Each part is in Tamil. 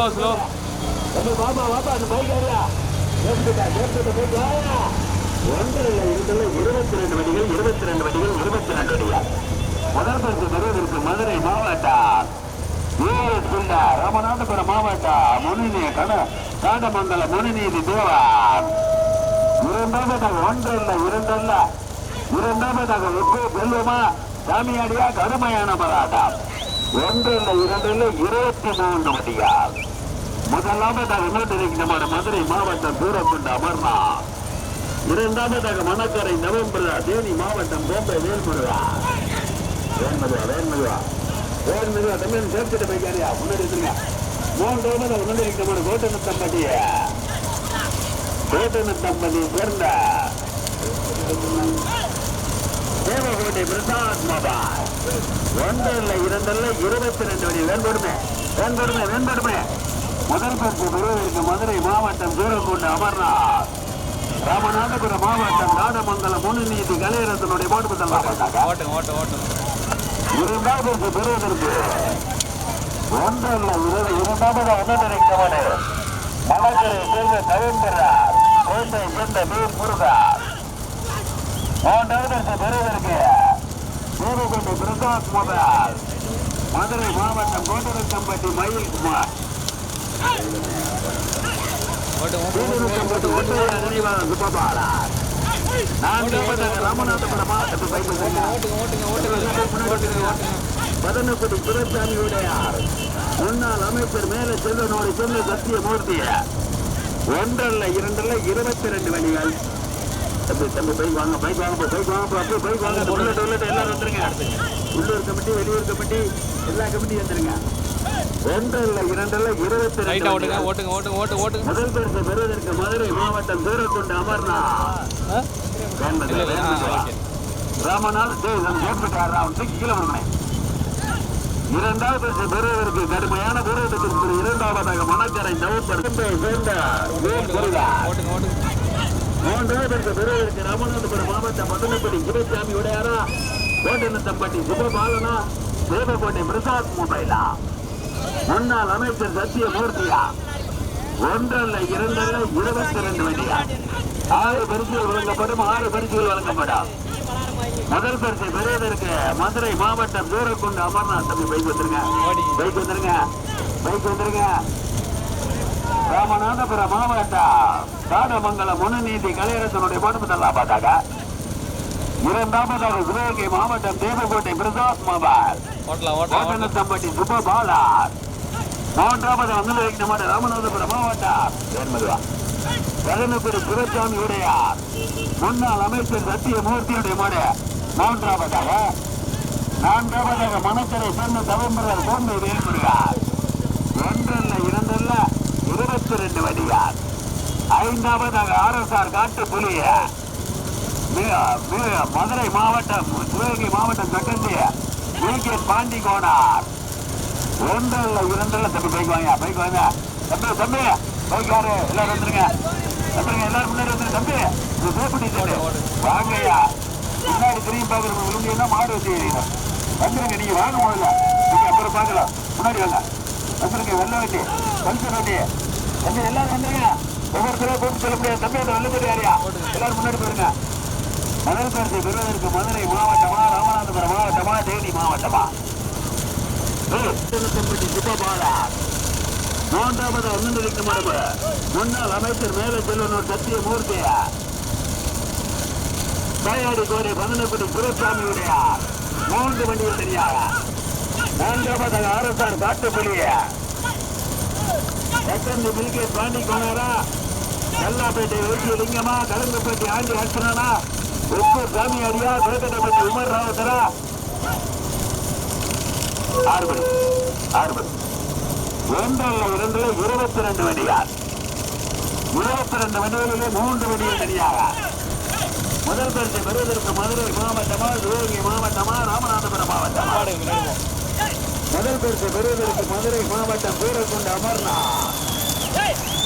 ஸ்லோ ஸ்லோ நம்ம பாப்பா பாப்பா அந்த பைக் கேட்டுட்டா கேட்டுட்ட ஒன்றில் இருபத்தி ரெண்டு வண்டிகள் இருபத்தி ரெண்டு வண்டிகள் இருபத்தி ரெண்டு வண்டிகள். முதல் பரிசு பெறுவதற்கு மதுரை மாவட்டம் வீரர் பிள்ளை ராமநாதபுரம் மாவட்டம் முனிநீ கட காண்டமங்கல முனிநீதி தேவன் இரண்டாவதாக ஒன்றல்ல இரண்டல்ல. இரண்டாவதாக வெற்றி செல்வமா? சாமியாடியா கடுமையான போராட்டம். ஒன்றில் இரண்டில் இருபத்தி மூன்று மதியால்? முதலாவதாக நோட்டிருக்கின்ற மதுரை மாவட்டம் தூரக்கொண்ட அமர்னா. இரண்டாவதாக மணக்கரை நவம்பர் தேனி மாவட்டம் போம்பை வேல்முருகா. வேல்முருகா வேல்முருகா. வேல்முருகா தமிழ் சேர்த்துட்டு போய்க்காரியா முன்னாடி இருக்குங்க மூன்றாவது முன்னாடி இருக்கிற கோட்டநத்தம்பட்டி கோட்டநத்தம்பட்டி சேர்ந்த தேவகோட்டை பிரசாத் மொபைல் ஒன்றல்ல இரண்டல்ல இருபத்தி ரெண்டு வழி வேண்படுமே வேண்படுமே வேண்படுமே முதல் பரிசு பெறுவதற்கு மதுரை மாவட்டம் சூரக்கோட்டை அமர்நாத். ராமநாதபுரம் மாவட்டம் நாடமங்கலம் முன்னிதி கலையரசனுடைய இரண்டாவது பரிசு பெறுவதற்கு ஒன்றல்ல இரு- இரண்டாவது ஒன்றிருக்கிறவனே மலக்கரை சேர்ந்த தவிர்க்கிறார் கோட்டை சேர்ந்த மீன் முருகார் மூன்றாவது பரிசு பெறுவதற்கு தேவகோட்டை பிரசாத் முதல் மதுரை மாவட்டம் கோட்டரத்தம்பட்டி மயில்குமார் ஓட்டுங்க ஒன்றிய நினைவாளர் சுப்பபாலன் ராமநாதபுரம் மாவட்டத்தில் பதனக்குடி துரைசாமி உடையார் முன்னாள் அமைச்சர் மேல செல்வனோடு சொன்ன சத்தியமூர்த்திய ஒன்றல்ல இரண்டல்ல இருபத்தி ரெண்டு வழிகள். தம்பி தம்பி பைக் வாங்க பைக் வாங்க பைக் வாங்க அப்படியே பைக் வாங்க உள்ளிட்டு உள்ளிட்டு எல்லாரும் வந்துருங்க உள்ளூர் கமிட்டி வெளியூர் கமிட்டி எல்லா கமிட்டியும் வந்துருங்க ஒன்றல்ல இரண்டல்ல இருபத்தி ரெண்டு ஓட்டுங்க ஓட்டுங்க ஓட்டுங்க ஓட்டு ஓட்டுங்க முதல் பரிசு பெறுவதற்கு மதுரை மாவட்டம் தூரக்குண்டு அமர்நாத் ஆ? தேவன் ஏற்பட்டார் அவன் கீழே விடுமே இரண்டாவது பரிசு பெறுவதற்கு கடுமையான போராட்டத்திற்கு இரண்டாவதாக மணக்கரை நவப்பர் சேர்ந்த ஓட்டுங்க ஓட்டுங்க ராமநாதபுரம் உடையாரா? கோட்டநத்தம்பட்டி தேவகோட்டை பிரசாத் மொபைலா? முன்னாள் அமைச்சர் சத்தியமூர்த்தியா? ஒன்றல்ல இரண்டல்ல இருபத்தி ரெண்டு வண்டியா ஆறு பரிசுகள் வழங்கப்படும் ஆறு பரிசுகள் வழங்கப்படும். முதல் பரிசு பெறுவதற்கு மதுரை மாவட்டம் தூரக்குண்டு அமர்நாத் தம்பி பைக் வந்துருங்க. பைக் வந்துருங்க. பைக் வந்துருங்க. ராமநாதபுரம் மாவட்டம் காடமங்கலம் முன்னநீதி கலையரசனுடைய தள்ளா பார்த்தாங்க இரண்டாவதாக சிவகங்கை மாவட்டம் தேவகோட்டை பிரசாத் மொபைல். ஓட்டலாம் கோட்டனத்தம்பட்டி சுப்பபாலர் மூன்றாவது வந்து நம்ம ராமநாதபுரம் மாவட்டம் தேர்மதுவா கடனுக்குடி துரைசாமி உடையார் முன்னாள் அமைச்சர் சத்தியமூர்த்தியுடைய மோடு. மூன்றாவதாக நான்காவதாக மணக்கரை சேர்ந்த தவம்பரர் கோம்பை வேல்முருகார் இருபத்தி ரெண்டு வடிகார் ஐந்தாவதாக ஆர்எஸ்ஆர் காட்டு புலிய. மதுரை மாவட்டம் சிவகங்கை மாவட்டம் சட்டந்தி கே பாண்டி கோனார். ஒன்றில் இரண்டில் தம்பி பைக் வாங்க பைக் வாங்க. தம்பி தம்பி பைக் யாரு எல்லாரும் வந்துருங்க. வந்துருங்க எல்லாரும் முன்னாடி வந்துருங்க தம்பி. இது சேஃப்டி சைடு வாங்கய்யா முன்னாடி திரும்பி பார்க்குறவங்க விரும்பினா மாடு வச்சு வந்துருங்க நீங்கள் வாங்க முதல்ல. நீங்க அப்புறம் பார்க்கலாம். முன்னாடி வாங்க. வந்துருங்க வெள்ள வண்டி. பல்சர் வண்டி. தம்பி எல்லாரும் வந்துருங்க ஒவ்வொருத்தரும் போட்டு சொல்ல முடியாது தம்பி அந்த வள்ளுபடி யாரியா எல்லாரும் முன்னாடி போயிருங்க முதல் பரிசு பெறுவதற்கு மதுரை மாவட்டமா? ராமநாதபுரம் மாவட்டமா? தேனி மாவட்டமா? திருநெல்வேலி சுப்பபாலா மூன்றாவது அருணகிரிக்கு மரபு. முன்னாள் அமைச்சர் மேல செல்வனூர் சத்தியமூர்த்தியா தயாரி கோரி பந்தனக்குடி குருசாமியுடைய மூன்று வண்டியில் தெரியாக மூன்றாவது ஆர்எஸ்ஆர் காட்டுப்பள்ளிய? எத்தனை மில்கே பாண்டி கொண்டாரா கல்லாப்பேட்டை வெற்றி லிங்கமா கலங்கப்பேட்டை ஆண்டி அர்ச்சனா உப்பு சாமியாரியா குலக்கட்டப்பட்டி உமர் ராவத்தரா ஆறு மணி ஆறு மணி இரண்டுல இருபத்தி ரெண்டு வண்டியார் இருபத்தி ரெண்டு வண்டிகளிலே மூன்று வண்டிகள் தனியாக முதல் பரிசு பெறுவதற்கு மதுரை மாவட்டமா சிவகங்கை மாவட்டமா ராமநாதபுரம் மாவட்டமா? முதல் பரிசு பெறுவதற்கு மதுரை மாவட்டம் வீரக்குண்டு அமர்னா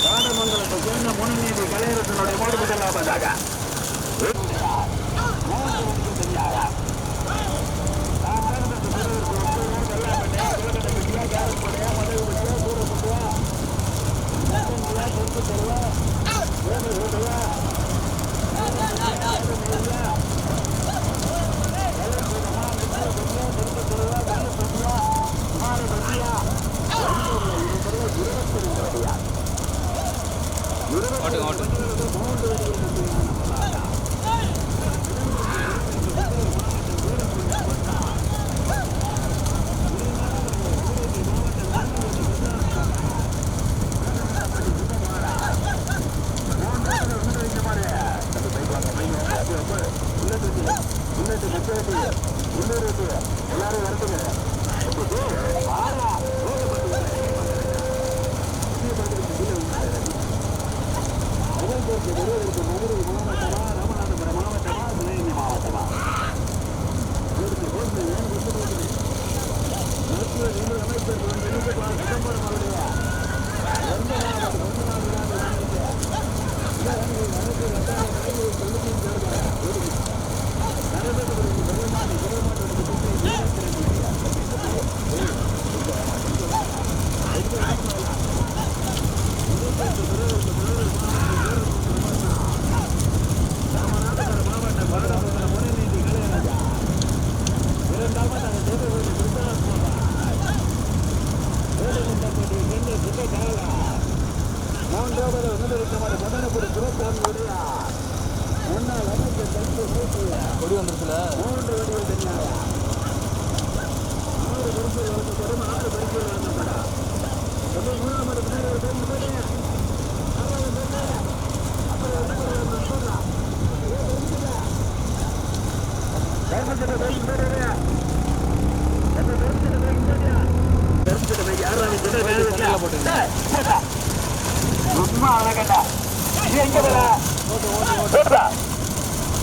ராடமங்கலத்தை சேர்ந்த முன்னீதி கலையரசனுடைய மோடுபுகள் லாபதாக ஓட்டுங்க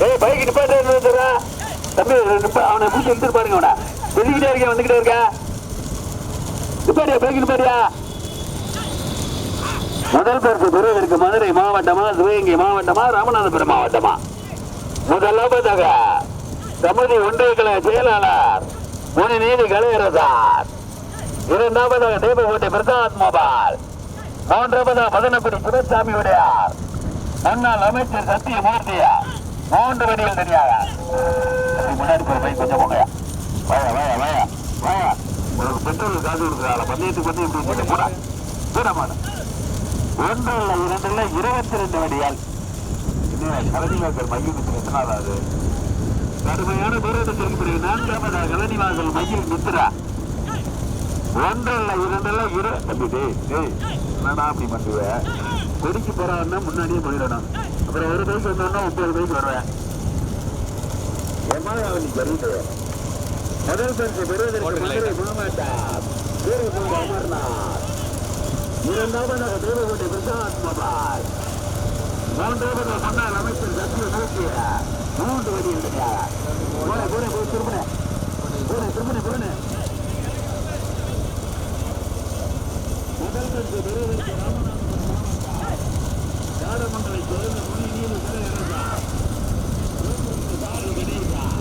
பைக் நிப்பாட்டு நிறுத்துறா தம்பி அவனை பிடிச்சி எடுத்துட்டு பாருங்க அவனை. வந்துக்கிட்டே இருக்கேன் வந்துக்கிட்டே இருக்கேன் நிப்பாடியா பைக் நிப்பாடியா முதல் பரிசு பெறுவதற்கு மதுரை மாவட்டமா சிவகங்கை மாவட்டமா ராமநாதபுரம் மாவட்டமா? முதலாவதாக சமுதி ஒன்றிய கழக செயலாளர் முனி நீதி கலையரசார். இரண்டாவதாக தேவகோட்டை பிரசாத் மோபால். மூன்றாவதாக மதனக்குடி சிவசாமி உடையார் முன்னாள் அமைச்சர் சத்தியமூர்த்தியா மூன்று வடிகள் தெரியாதா முன்னாடி போய் போய் கொஞ்சம் போங்க வாயா வாயா வாயா வாயா உனக்கு பெட்ரோல் காசு கொடுக்குறாள் பந்தயத்துக்கு வந்து இப்படி போட்டு போடா போட மாட்டேன் ஒன்று இல்லை இரண்டு இல்லை இருபத்தி ரெண்டு வடியால் கலனிவாசல் மையம் எத்தனாவது கடுமையான போராட்டத்திற்கு பிறகு நான்காவதாக கலனிவாக்கர் மையம் மித்ரா இரண்டு இரண்டல்ல இரு தம்பி டேய் டேய் என்னடா அப்படி பண்ணுவேன் கொடிக்கு போறான்னா முன்னாடியே போயிடணும் அப்புறம் ஒரு பைக் வந்தோம்னா ஒன்பது பைக் வருவேன் ஏமா அவன் நீ வருது? முதல் பரிசு பெறுவதற்கு மதுரை மாவட்டம் வீரபூர் அமர்நாத் இரண்டாவதாக தேவகோட்டை பிரசாத் மபால் மூன்றாவது முன்னாள் அமைச்சர் சத்திய மூர்த்திய மூன்று வழி இருக்கிறார் போன போன போய் திரும்பின. போன திரும்பின போன முதல் பரிசு பெறுவதற்கு ராமநாதபுரம் மாவட்டம் யாரமங்கலை சேர்ந்த முனி நீதி சிறையரசார் சாரு கணேசார்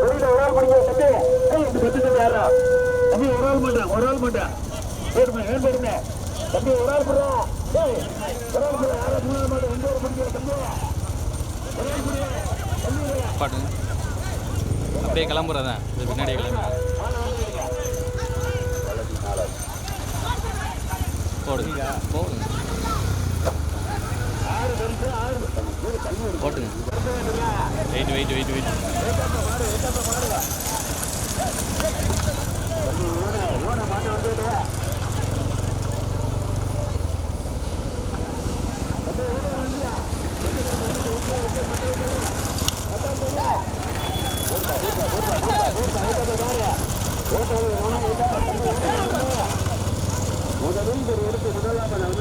வெளியில ஒரு ஆள் முடிஞ்ச தம்பி ஏய், இந்த பத்து தம்பி யாரா தம்பி ஒரு ஆள் மாட்டேன் ஒரு ஆள் மாட்டேன் போடுமே ஏன் போடுமே தம்பி ஒரு ஆள் போடுறா ஏய் ஒரு ஆள் போடுறா யாரா மூணாவது மாட்டேன் ரெண்டு ஒரு முடிஞ்ச தம்பி ஒரு ஆள் போடு தம்பி அப்படியே கிளம்புறதான் இது பின்னாடியே கிளம்புறேன் போடுங்க. போடுங்க. போட்டுங்க. வெயிட் வெயிட் வெயிட் வெயிட் ஓன மாட்டை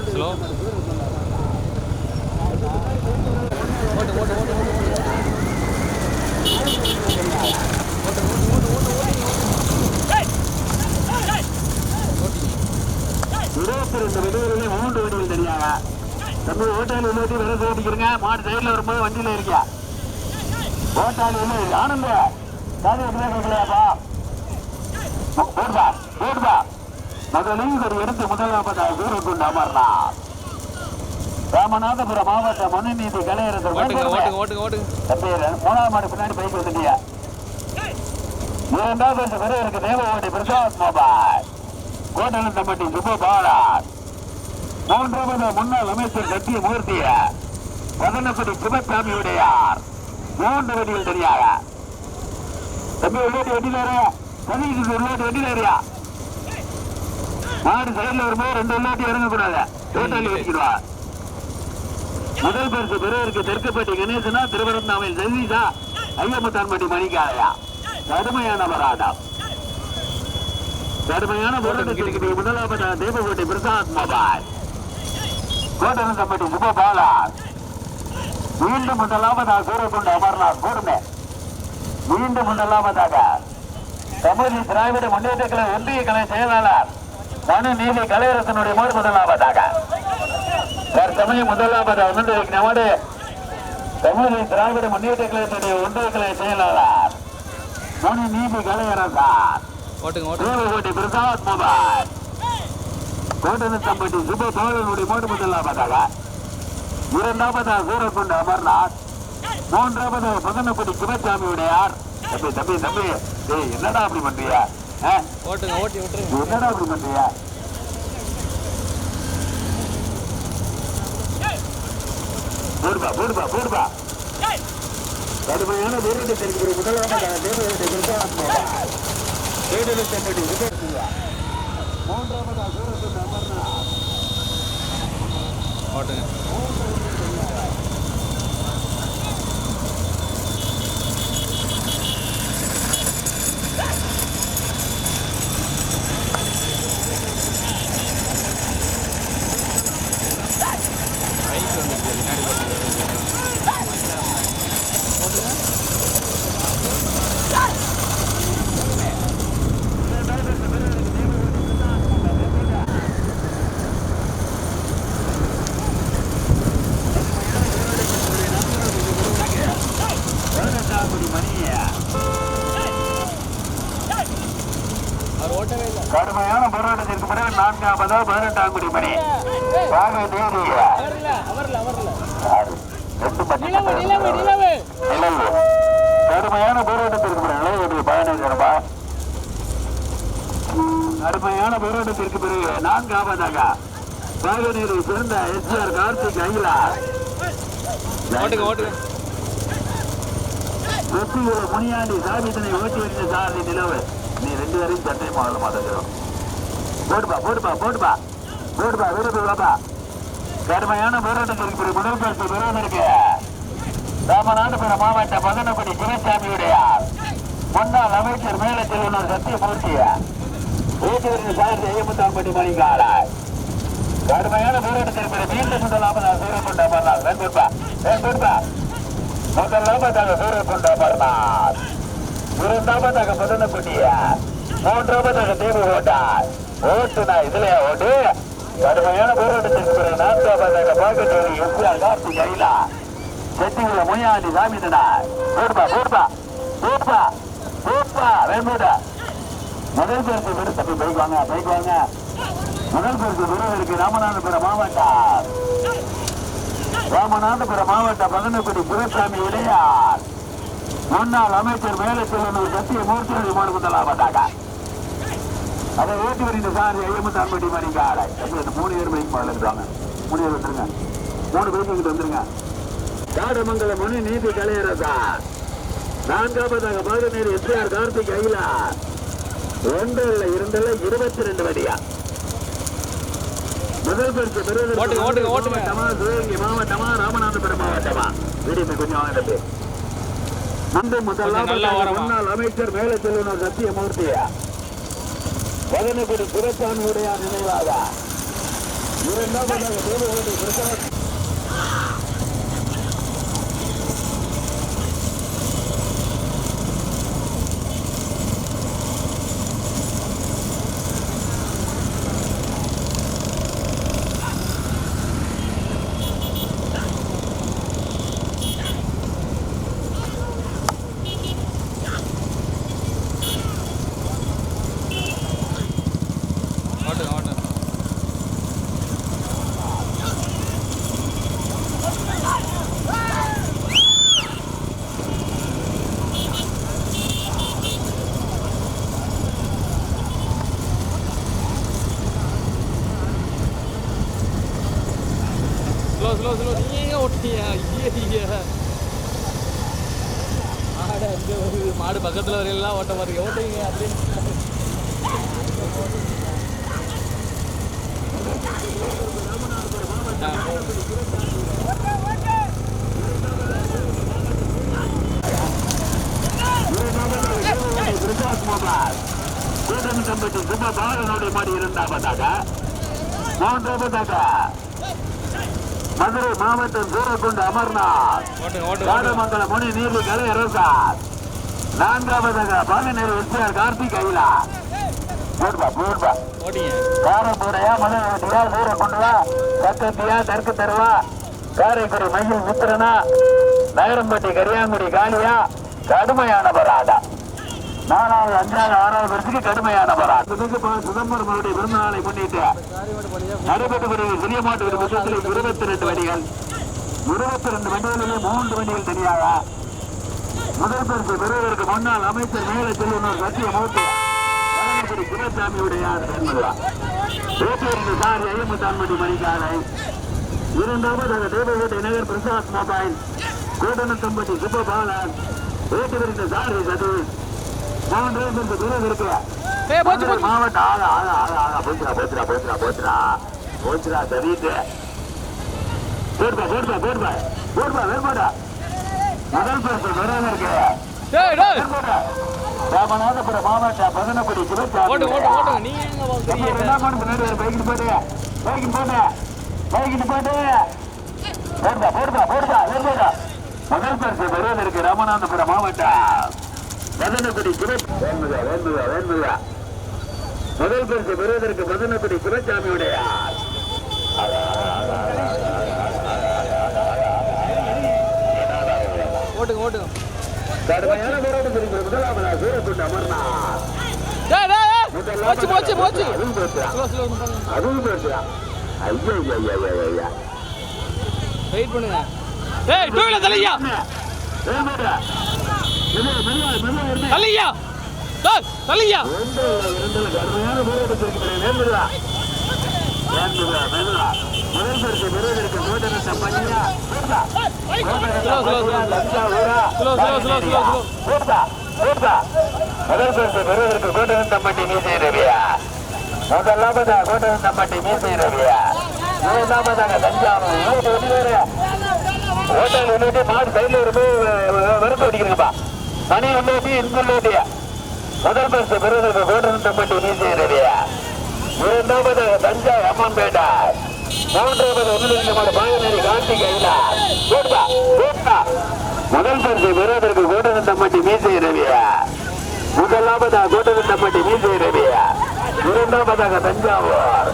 ஸ்லோ ஓட்டு ஓட்டு ஓட்டு ஓட்டு இருபத்தி ரெண்டு வெடிகளிலே மூன்று வெடிகள் தெரியாங்க தம்பி ஓட்டாளி உள்ளே விரல் ஓட்டிக்கிறீங்க மாடு சைடில் வரும்போது வண்டியில் இருக்கியா ஓட்டாளி இல்லை ஆனந்த முதலில் ஒரு எடுத்து அமர்னா ராமநாதபுரம் மாவட்ட மனுநீதி கலையரசர் மூணாவது மாடு பின்னாடி பைக் வந்துட்டியா இரண்டாவது வருஷம் வரை இருக்கு தேவவாடி பிரசாத் மொபைல். கோட்டலம் தம்பட்டி சுப்ப பாலார் மூன்றாவது முன்னாள் அமைச்சர் சத்திய மூர்த்திய பதனப்படி சிவசாமி உடையார் மூன்று வடிகள் தெரியாக தம்பி உள்ளாட்டி வெட்டினாரு பதினஞ்சு உள்ளாட்டி வெட்டினாரியா மாடு சைடுல வரும்போது ரெண்டு உள்ளாட்டி இறங்கக்கூடாது. டோட்டலி வச்சுக்கிடுவா. முதல் பரிசு பெறுவதற்கு தெற்குப்பட்டி கணேசனா திருவரந்தாமையில் ஜெகதீஷா ஐயமுத்தான்பட்டி மணிக்காலையா கடுமையான போராட்டம். கடுமையான போராட்டத்திற்கு முதலாவது தேவகோட்டை பிரசாத் மொபைல். கோட்டனந்தம்பட்டி சுபபாலா மீண்டும் முதலாவதாக சூரக்குண்டு அமர்நாத் கூர்மே மீண்டும் முதலாவதாக தமிழ் திராவிட முன்னேற்ற கழக ஒன்றிய கலை செயலாளர் மனு நீதி கலையரசனுடைய மோர் முதலாவதாக. தற்சமயம் முதலாவதாக வந்து தமிழக திராவிட முன்னேற்ற கழகத்துடைய ஒன்றிய கலை செயலாளர் மனு நீதி ஓட்டுங்க தேவகோட்டை பிரசாத் மொபைல் கோட்டனத்தம்பட்டி சுப தோழனுடைய மோடு முதலாவதாக. இரண்டாவதாக சூரக்குண்டு அமர்நாத். மூன்றாவதாக பதனப்பட்டி சிவசாமி உடையார் தம்பி தம்பி தம்பி. ஏய் என்னடா அப்படி பண்றியா? ஓட்டுங்க ஓட்டி விட்டுருங்க. என்னடா அப்படி பண்றியா போடுப்பா போடுப்பா போடுப்பா. கடுமையான வீரத்தை தெரிவிக்கிற தேவகோட்டை பிரசாத் மொபைல் கோட்டனத்தம்பட்டி சுப மூன்றாவதாக சூரக்குண்டு அமர்நாத் ஓட்டுங்க பைக் வந்துச்சு பின்னாடி போட்டு பதினெட்டாங்குடி மணியா அவர் ஓட்டவே இல்லை கடுமையான போராட்டத்திற்கு பிறகு நான்காவதா பதினெட்டாங்குடி மணி வாங்க தேதியா அவர்ல அவர்ல அவர்ல ஆறு. ரெண்டு மணி நிலவு நிலவு நிலவு. கடுமையான போராட்டத்திற்கு நிலவுடைய ரூபாய் கடுமையான போராட்டத்திற்கு பிறகு நான்காவதாக பாகநீரை சேர்ந்த எஸ்ஆர் கார்த்திக் அகிலா ஓட்டுங்க ஓட்டுங்க. முனியாண்டி சாபித்தனை ஓட்டி வருகிற சாரதி நிலவு. நீ ரெண்டு பேரையும் சட்டை மாடல மாட்டேங்கிறோம் போடுப்பா போடுப்பா போடுப்பா போடுப்பா விடுப்பு. பாப்பா கடுமையான போராட்டத்திற்கு முதல் பரிசு பெறுவதற்கு ராமநாதபுர மாவட்ட பதனப்படி சிவசாமியுடையார் முன்னாள் அமைச்சர் மேல செல்வனர் சத்தியமூர்த்திய ஓட்டி சார்ந்த சாரதி ஐயமுத்தாம்பட்டி மணிக்காலாய் கடுமையான போராட்டத்திற்கு பிறகு மீண்டும் முதலாவதாக சூரியகுண்ட நண்பா வேண்டுப்பா வேண்டுப்பா முதலாவதாக சூரியகுண்ட மன்னால் இரண்டாவதாக பதனக்குட்டிய மூன்றாவதாக தீவு ஓட்டார் நான் இதுலயா ஓட்டு. கடுமையான போராட்டத்திற்கு பிறகு நான்காவதாக பாக்கெட்டோடு எஸ்ஆர் கார்த்திக் கைலா செட்டிகுல முனியாண்டி சாமிதனா போடுப்பா போடுப்பா. போடுப்பா போடுப்பா வேணுடா முதல் பேருக்கு விரு தப்பி பைக் வாங்க பைக் வாங்க. முதல் பேருக்கு விருதுக்கு ராமநாதபுரம் மாவட்டம். ராமநாதபுரம் மாவட்டம் பதனக்குடி குருசாமி இடையார் முன்னாள் அமைச்சர் மேலே சத்திய சத்தியமூர்த்தி மாடு முதலாவதாக அதை ஓட்டி வருகின்ற சார் ஐயமுத்தான்பட்டி மாதிரி காலை மூணு பேர் பைக் மாடல் இருக்காங்க மூணு பேர் வந்துருங்க மூணு பைக் வந்துருங்க. காடமங்கலம் மணி நீதி கலையரசா. நான்காவதாக பாகநேரி எஸ்ஆர் கார்த்திக் அகிலா. ஒன்றல்ல இரண்டல்ல இருபத்தி ரெண்டு வடியா முதல் பரிசு பெறுவதற்கு. மாவட்டமா சிவகங்கை மாவட்டமா ராமநாதபுரம் மாவட்டமா? வீடியோ கொஞ்சம் வாங்க தம்பி முன்பு கொஞ்சம் நல்லா முதலாவதாக ஓரமா. முன்னாள் அமைச்சர் மேல செல்வனர் சத்தியமூர்த்தியா பதனக்குடி சிவசாமியுடைய நினைவாக. இரண்டாவதாக தேவகோட்டை பிரசாத் ஸ்லோ ஸ்லோ நீங்க எங்க ஓட்டுறீங்க ஐயே ஐயே மாடு அங்கே வருது மாடு பக்கத்தில் வரையெல்லாம் ஓட்ட பாருங்க ஓட்டுங்க அப்படின்னு பிரசாத் மோபால் கூட்டணி கம்பெனி சுப பாலனுடைய மாடி இரண்டாவதாக மூன்றாவதாக மதுரை மாவட்டம் சூரக்குண்டு அமர்நாத். காடமங்கலம் முனி நீர்லி கலை அரசார் நான்காவதாக பாலநேரு எஸ்ஆர் கார்த்திக் அயிலா போடுப்பா போடுப்பா ஓட்டிங்க காரப்பூரையா மதுரையா சூரக்குண்டுவா சக்கத்தியா தெற்கு தெருவா. காரைக்குடி மயில் மித்திரனா நகரம்பட்டி கரியாங்குடி காளியா கடுமையான பராடா நாலாவது அஞ்சாவது ஆறாவது வருஷத்துக்கு கடுமையான பராடா சிதம்பரம் அவருடைய பிறந்த நாளை முன்னிட்டு நடைபெற்று வருகிற சிறிய மாட்டு இருபத்தி ரெண்டு வண்டிகள். இருபத்தி ரெண்டு வண்டிகளிலே மூன்று வண்டிகள் தனியாக முதல் பரிசு பெறுவதற்கு முன்னாள் அமைச்சர் மேல செல்வனர் சத்தியமூர்த்தி வேட்டூரின் சார் ஐயமுத்தான்மணி மணிக்காலை. இரண்டாவதாக தேவகோட்டை நகர் பிரசாத் மொபைல். கோடனத்தம்பட்டி சுப்பபாலன் வேட்டூரின் சாரி சதீஷ் மூன்றாவது பரிசு பெறுவதற்கு மாவட்ட ஆளா ஆளா ஆளா ஆளா. போச்சுடா போச்சுடா போச்சுடா போச்சுடா. போச்சுடா சரிட்டு போடுப்பா போடுப்பா போடுப்பா போடுப்பா வேறுபாடா. முதல் பரிசு வேறுபாடா ராமநாதபுரம் மாவட்ட பதனப்படி பின்னாடி ஒரு பைக்கிட்டு போட்டு பைக்கிட்டு போட்டு பைக்கிட்டு போட்டு போடுப்பா போடுப்பா போடுப்பா வேறுபாடா முதல் பரிசு இருக்கு ராமநாதபுரம் மாவட்டம் பதனப்படி வேண்டுதா வேண்டுதா வேண்டுதா. முதல் பரிசு பெறுவதற்கு மதனப்படி சிவசாமியுடைய ஓட்டுங்க ஓட்டுங்க கடுமையான போராட்டம் இருக்கிற முதலாவதா அமர்நாத் போச்சு போச்சு போச்சு அதுவும் பேசுறான் ஐயோ ஐயா ஐயா ஐயா வெயிட் பண்ணுங்க ஏய் டூ வீலர் தள்ளியா தலையா மெதுவா கடுமையான போராட்டம் இருக்கிறேன் முதல் பரிசு பெறுவதற்கு நூற்றத்தை கோட்டகன் தம்பட்டி மீசை ரவியா முதலாவதா கோட்டகன் தம்பட்டி மீசை ரவியா இரண்டாவதாக தஞ்சாவூர் இருபது வண்டி ஹோட்டல் உள்ளிட்டு மாடு சைடில் இருந்து வெறுப்பு அடிக்கிறீங்கப்பா மணி உள்ளோட்டி முதல் பரிசு பெறுவதற்கு கோட்டகன் தம்பட்டி மீசை ரவியா இரண்டாவது தஞ்சா அம்மன்பேட்டா மூன்றாவது ஒன்றிலிருந்து மாடு பாகநேரி கார்த்திக் ஐலா போட்டா போட்டா முதல் பரிசு பெறுவதற்கு கோட்டகந்தம்பட்டி மீசை ரவியா முதலாவதாக கோட்டகந்தம்பட்டி மீசை ரவியா இரண்டாவதாக தஞ்சாவூர்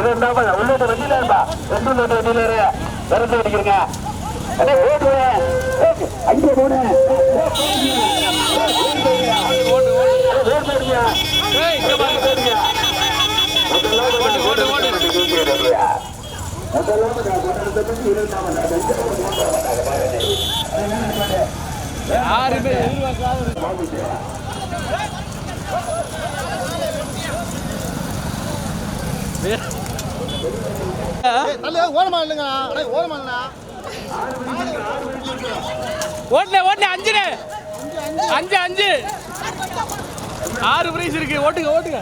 இரண்டாவது உள்ளது வண்டியிலா ரெண்டு உள்ளிட்ட வண்டியில திறந்து அடிக்கிறீங்க அடே ஓடுவேன் அங்கே போனேன் ஓட்டு ஓட்டு டேய் இங்க பாருங்க ஓட்டு, ஓட்டு, ஓட்டு. யாருமே எதிர்பார்க்காத தள்ளி ஓரமா இல்லைங்க அண்ணா ஓரமா இல்லைண்ணா ஓட்டுல ஓட்டுல அஞ்சுனே. அஞ்சு அஞ்சு. ஆறு பிரைஸ் இருக்கு. ஓட்டுங்க ஓட்டுங்க.